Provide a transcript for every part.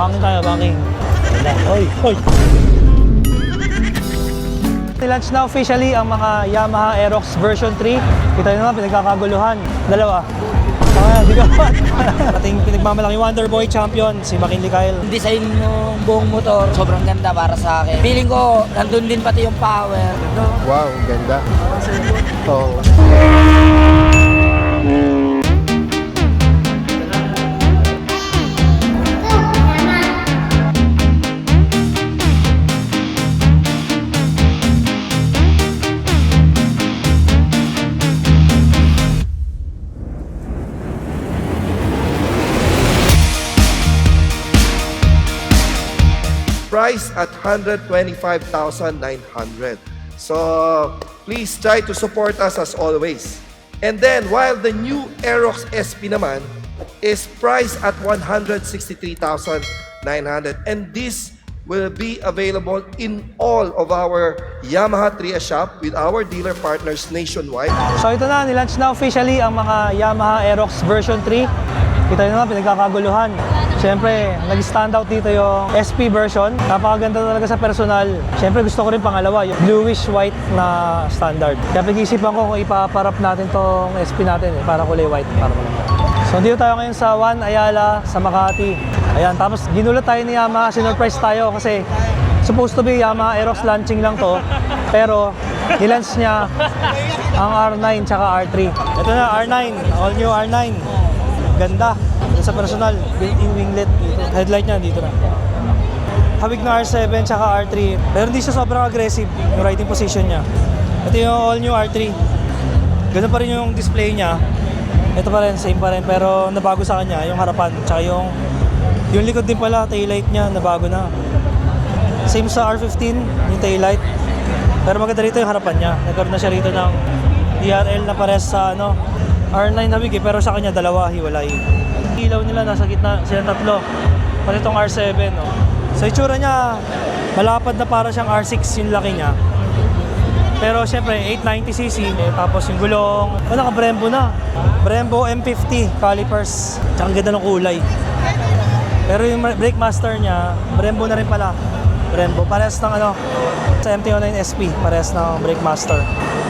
Banking tayo, banking. Ganda. Oy, oy. Nilaunch na officially ang mga Yamaha Aerox version 3. Kita nyo naman, pinagkakaguluhan. Dalawa. Ah, di ka pa. Ating pinagmamalaki Wonder Boy champion, si McKinley Kyle. Yung design ng buong motor, sobrang ganda para sa akin. Feeling ko, nandun din pati yung power. Wow, ang ganda. Oh. Price at 125,900. So please try to support us as always. And then while the new Aerox SP naman is priced at 163,900 and this will be available in all of our Yamaha Tria shop with our dealer partners nationwide. So ito na, nilaunch na officially ang mga Yamaha Aerox version 3. Kita nyo naman, pinagkakaguluhan. Siyempre, nag-stand out dito yung SP version. Napakaganda talaga sa personal. Siyempre, gusto ko rin pangalawa, yung bluish white na standard. Kaya pag-isipan ko kung ipaparap natin tong SP natin, eh, para kulay white. Para white. So dito tayo ngayon sa Juan Ayala, sa Makati. Ayan, tapos ginulat tayo ni Yamaha, sinurprise tayo kasi supposed to be Yamaha Aerox launching lang to. Pero nilaunch niya ang R9 tsaka R3. Ito na, R9, all new R9. Ganda. Sa personal, built-in winglet dito. Headlight niya dito na. Hawig na R7 tsaka R3. Pero hindi siya sobrang aggressive yung riding position niya. Ito yung all new R3. Ganun pa rin yung display niya. Ito pa rin, same pa rin. Pero nabago sa kanya, yung harapan. Tsaka yung, yung likod din pala, taillight niya, nabago na. Same sa R15, yung taillight. Pero maganda rito yung harapan niya. Nagkaroon na siya rito ng DRL na pares sa ano, R9 hawig eh, pero sa kanya dalawa, hiwalay. Ilaw nila nasa gitna, silang tatlo. Pati itong R7, no? Sa itsura niya, malapad na para siyang R6 yung laki niya. Pero syempre, 890cc, eh, tapos yung gulong, oh, naka Brembo na. Brembo M50 calipers, tsaka ang ganda ng kulay. Pero yung brake master niya, Brembo na rin pala. Brembo, parehas ng ano, sa MT-09 SP, parehas ng brake master.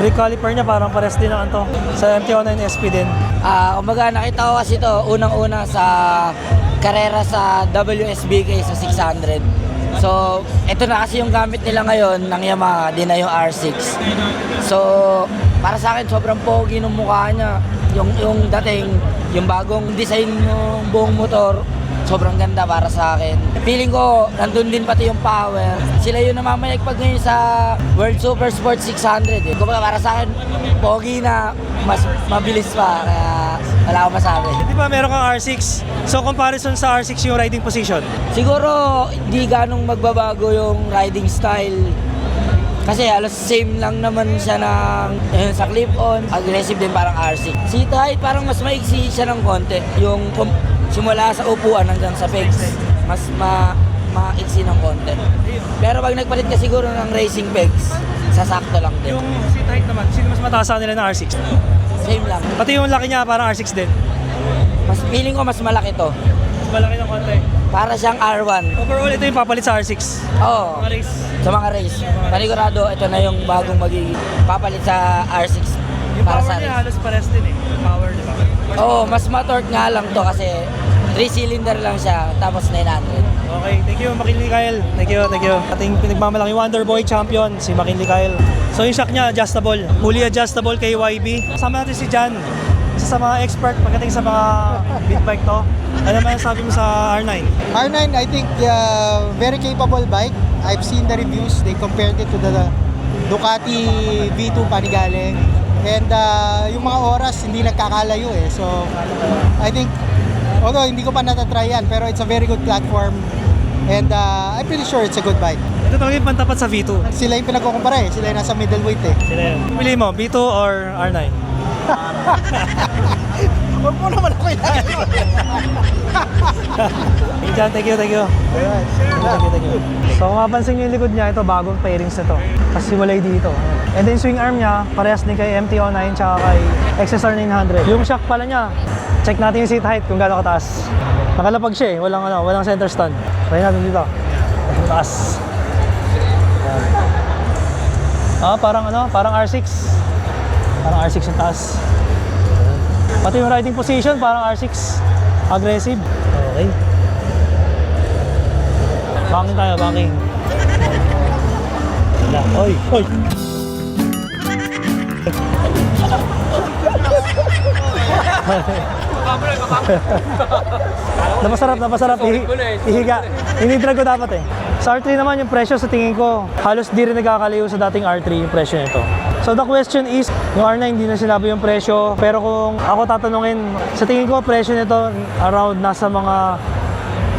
Brake caliper niya parang parehas din ng ano, sa MT-09 SP din. Ah, kumbaga nakita ko kasi to unang-una sa karera sa WSBK sa 600. So, ito na kasi yung gamit nila ngayon ng Yamaha, di na yung R6. So, para sa akin sobrang pogi ng mukha niya. Yung yung dating, yung bagong design ng buong motor, sobrang ganda para sa akin. Feeling ko, nandun din pati yung power. Sila yung namamayagpag ngayon sa World Super Sport 600. Eh. Kumbaga para sa akin, pogi na mas mabilis pa. Kaya wala akong masabi. Di ba meron kang R6? So comparison sa R6 yung riding position. Siguro, di ganong magbabago yung riding style. Kasi halos same lang naman siya ng eh, sa clip-on. Aggressive din parang R6. Si height parang mas maiksi siya ng konti. Yung simula sa upuan hanggang sa pegs. Mas ma maiksi ng konti. Pero pag nagpalit ka siguro ng racing pegs, sasakto lang din. Yung seat height naman, sino mas mataas sa nila ng R6? Same lang. Pati yung laki niya parang R6 din. Mas feeling ko mas malaki to. Mas malaki ng konti. Para siyang R1. Overall, ito yung papalit sa R6. Oo. Mga race. Sa mga race. Panigurado, ito na yung bagong magiging papalit sa R6 Yung para power sa niya race. halos pares din eh. Power, di ba? Oo, mas matorque nga lang to kasi 3 cylinder lang siya tapos 900. Okay, thank you McKinley Kyle. Thank you, thank you. Ating pinagmamalaki Wonder Boy champion, si McKinley Kyle. So yung shock niya, adjustable. Fully adjustable kay YB. Kasama natin si Jan. Isa sa mga expert pagdating sa mga beat bike to. Ano naman sabi mo sa R9? R9, I think, uh, very capable bike. I've seen the reviews. They compared it to the Ducati V2 Panigale. And uh, yung mga oras, hindi nagkakalayo eh. So, I think, although hindi ko pa natatry yan, pero it's a very good platform. And uh, I'm pretty sure it's a good bike. Ito talaga yung pantapat sa V2. Sila yung pinagkukumpara eh. Sila yung nasa middleweight eh. Sila yun. Pili mo, V2 or R9? Huwag mo naman ako you, Jan. Thank you, thank you. Thank you, thank you. So kung mapansin nyo yung likod niya, ito bagong pairings na to. Kasi walay dito. And then swing arm niya, parehas din kay MT-09 tsaka kay XSR 900. Yung shock pala niya, check natin yung seat height kung gaano kataas. Nakalapag siya eh, walang, ano, walang center stand. Try natin dito. Taas. Ah, parang ano, parang R6. Parang R6 yung taas. Pati yung riding position, parang R6. Aggressive. Okay. Banking tayo, banking. Wala. Oy, oy. napasarap, napasarap. Ihi, ihiga. Inidrag ko dapat eh. Sa R3 naman yung presyo sa tingin ko, halos di rin nagkakalayo sa dating R3 yung presyo nito. So the question is, yung R9 hindi na sinabi yung presyo, pero kung ako tatanungin, sa tingin ko presyo nito around nasa mga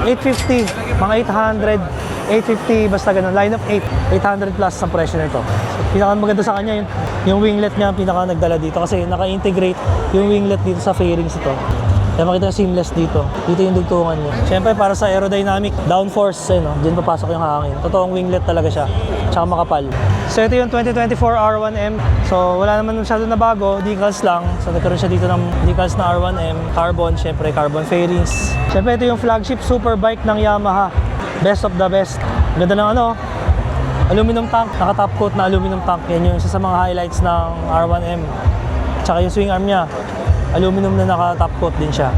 850, mga 800, 850, basta ganun, line of 8, 800 plus ang presyo nito. So, pinaka maganda sa kanya yung, yung winglet niya, pinaka nagdala dito kasi naka-integrate yung winglet dito sa fairings ito. Kaya makita seamless dito. Dito yung dugtungan niya. Siyempre para sa aerodynamic, downforce, eh, no? Diyan papasok yung hangin. Totoong winglet talaga siya. Tsaka makapal. So ito yung 2024 R1M. So wala naman masyado na bago, decals lang. So nagkaroon siya dito ng decals na R1M, carbon, syempre carbon fairings. Syempre ito yung flagship superbike ng Yamaha. Best of the best. Ganda ng ano, aluminum tank, naka-top coat na aluminum tank. Yan yung isa sa mga highlights ng R1M. Tsaka yung swing arm niya, aluminum na naka-top coat din siya.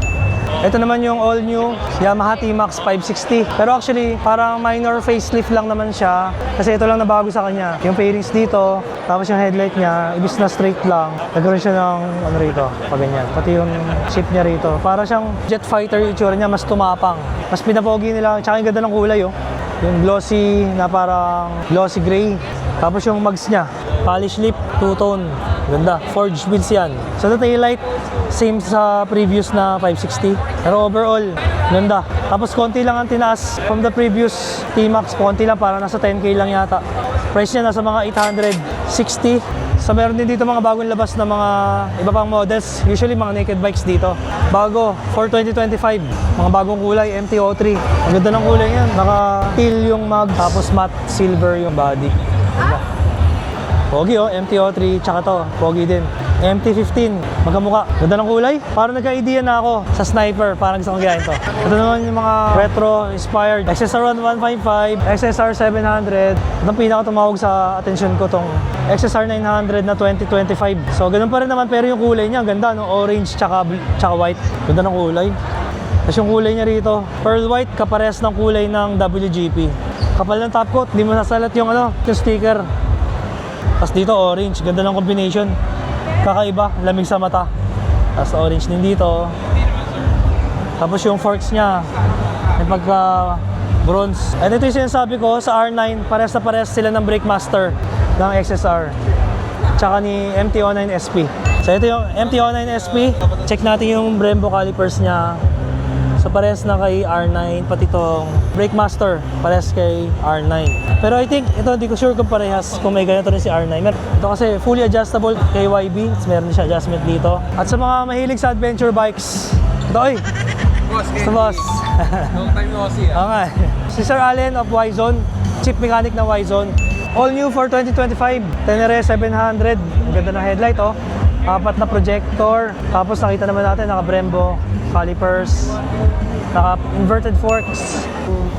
Ito naman yung all new Yamaha T-Max 560. Pero actually, parang minor facelift lang naman siya. Kasi ito lang na bago sa kanya. Yung fairings dito, tapos yung headlight niya, ibis na straight lang. Nagkaroon siya ng ano rito, pag. Pati yung shape niya rito. Para siyang jet fighter itsura niya, mas tumapang. Mas pinapogi nila. Tsaka yung ganda ng kulay, oh. Yung glossy na parang glossy gray. Tapos yung mags niya, polish lip, two-tone. Ganda. Forged wheels yan. So the taillight, same sa previous na 560. Pero overall, ganda. Tapos konti lang ang tinaas from the previous T-Max. Konti lang, para nasa 10k lang yata. Price niya nasa mga 860. So meron din dito mga bagong labas na mga iba pang models. Usually mga naked bikes dito. Bago, for 2025. Mga bagong kulay, MT-03. Ang ganda ng kulay yan. Naka-teal yung mag, tapos matte silver yung body. Ganda. Pogi oh, MT-03, tsaka to, pogi din. MT-15, magkamukha. Ganda ng kulay. Parang nagka-idea na ako sa sniper, parang gusto kong gayahin to. Ito naman yung mga retro-inspired XSR 155, XSR 700. Ito ang pinaka tumawag sa attention ko tong XSR 900 na 2025. So, ganun pa rin naman, pero yung kulay niya, ganda, no? Orange tsaka, tsaka white. Ganda ng kulay. Tapos yung kulay niya rito, pearl white, kapares ng kulay ng WGP. Kapal ng top coat, di mo nasalat yung ano, yung sticker. Tapos dito orange, ganda ng combination. Kakaiba, lamig sa mata. Tapos orange din dito. Tapos yung forks niya, may pagka bronze. At ito yung sinasabi ko sa R9, pares na pares sila ng brake master ng XSR. Tsaka ni MT-09 SP. So ito yung MT-09 SP. Check natin yung Brembo calipers niya. So parehas na kay R9, pati itong Brake Master, parehas kay R9. Pero I think, ito hindi ko sure kung parehas, kung may ganito rin si R9. Mer- Ito kasi fully adjustable KYB, so meron din siya adjustment dito. At sa mga mahilig sa adventure bikes, ito oy! Boss, Ito boss! Long time no see. Oo nga. Si Sir Allen of Y-Zone, chief mechanic ng Y-Zone. All new for 2025, Tenere 700. Ang ganda ng headlight oh. Apat na projector. Tapos nakita naman natin naka Brembo, calipers, naka inverted forks.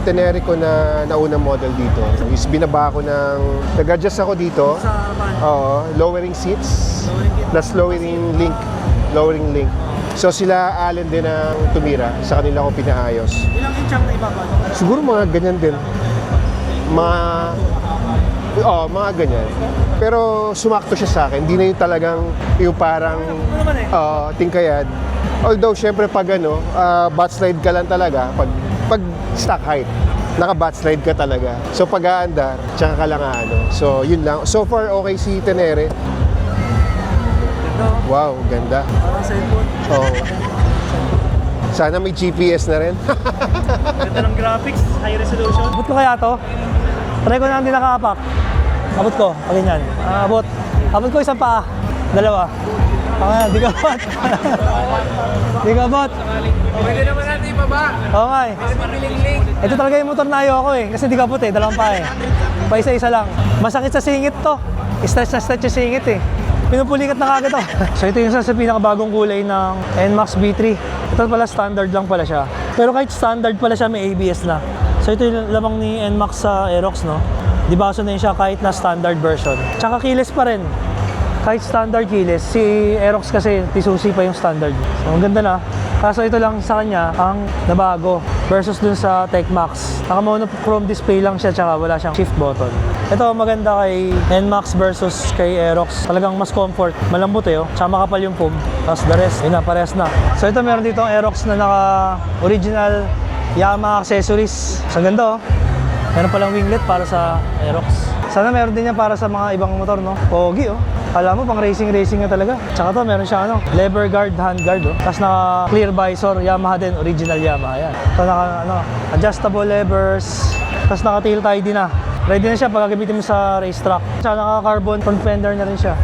Tenere ko na naunang model dito is binaba ko ng nag-adjust ako dito. Sa oo lowering seats. Plus lowering link. Lowering link. So sila Allen din ang tumira sa kanila ko pinaayos. Ilang inch ang naibaba? siguro mga ganyan din. Mga oh mga ganyan pero sumakto siya sa akin hindi na yung talagang yung parang uh, tingkayad. Although, syempre, pag ano, uh, butt slide ka lang talaga, pag, pag stock height, naka-butt slide ka talaga. So, pag aandar, tsaka ka lang ano. So, yun lang. So far, okay si Tenere. Wow, ganda. Parang cellphone. Oh. Sana may GPS na rin. Ganda ng graphics, high resolution. Ko kaya to? Try ko na hindi nakaapak. Abot ko, pag ganyan. Ah, abot. Abot ko isang paa. Dalawa. Okay, di ka abot. di ka abot. Pwede naman natin ibaba. Oo nga eh. Ito talaga yung motor na ayoko eh. Kasi di ka abot eh. Dalawang paa eh. Pa isa-isa lang. Masakit sa singit to. Stretch na stretch yung singit eh. Pinupulikat na kagad to. so ito yung isa sa pinakabagong kulay ng NMAX B3. Ito pala standard lang pala siya. Pero kahit standard pala siya, may ABS na. So ito yung lamang ni NMAX sa Aerox, no? Di ba na siya kahit na standard version. Tsaka keyless pa rin. Kahit standard keyless, si Aerox kasi Tisusi pa yung standard. So ang ganda na. Kaso ito lang sa kanya ang nabago versus dun sa Tecmax. Naka monochrome display lang siya tsaka wala siyang shift button. Ito maganda kay NMAX versus kay Aerox. Talagang mas comfort. Malambot eh oh. Tsaka makapal yung foam. Tapos the rest, yun na, parehas na. So ito meron dito ang Aerox na naka original Yamaha accessories. So ganda oh. Meron palang winglet para sa Aerox. Sana meron din yan para sa mga ibang motor, no? Pogi, oh. Alam mo, pang racing-racing na talaga. Tsaka to, meron siya ano, lever guard, hand guard, oh. Tapos naka clear visor, Yamaha din, original Yamaha, yan. So, naka, ano, adjustable levers. Tapos naka tail tie din na. Ready na siya pag mo sa racetrack. Tsaka naka carbon front fender na rin siya.